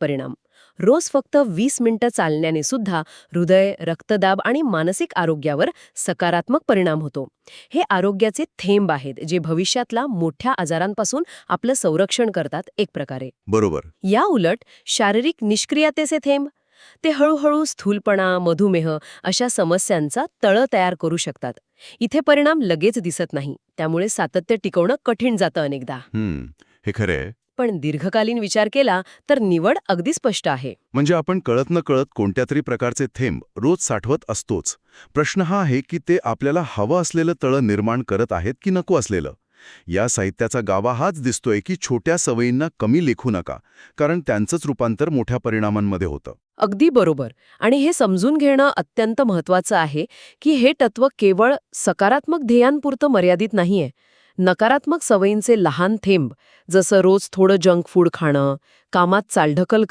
परिणाम. रोज फक्त वीस मिनिटं चालण्याने सुद्धा हृदय रक्तदाब आणि मानसिक आरोग्यावर सकारात्मक परिणाम होतो. हे आरोग्याचे थेंब आहेत जे भविष्यातला मोठ्या आजारांपासून आपलं संरक्षण करतात एक प्रकारे. बरोबर. या उलट शारीरिक निष्क्रियतेचे थेंब ते हळूहळू स्थूलपणा मधुमेह अशा समस्यांचा तळ तयार करू शकतात. इथे परिणाम लगेच दिसत नाही त्यामुळे सातत्य टिकवणं कठीण जातं अनेकदा. हे खरंय. पण दीर्घकालीन विचार केला तर निवड अगदी स्पष्ट आहे. म्हणजे आपण कळत न कळत कोणत्या तरी प्रकारचे थेंब रोज साठवत असतोच. प्रश्न हा आहे की ते आपल्याला हवं असलेलं तळं निर्माण करत आहेत की नको असलेलं. या साहित्याचा गावा हाच दिसतोय की छोट्या सवयींना कमी लेखू नका कारण त्यांचंच रूपांतर मोठ्या परिणामांमध्ये होतं. अगदी बरोबर. आणि हे समजून घेणं अत्यंत महत्वाचं आहे की हे तत्व केवळ सकारात्मक ध्येयांपुरतं मर्यादित नाहीये. नकारात्मक सवयींचे लहान थेंब जसं रोज थोडं जंक फूड खाणं कामात चालढकल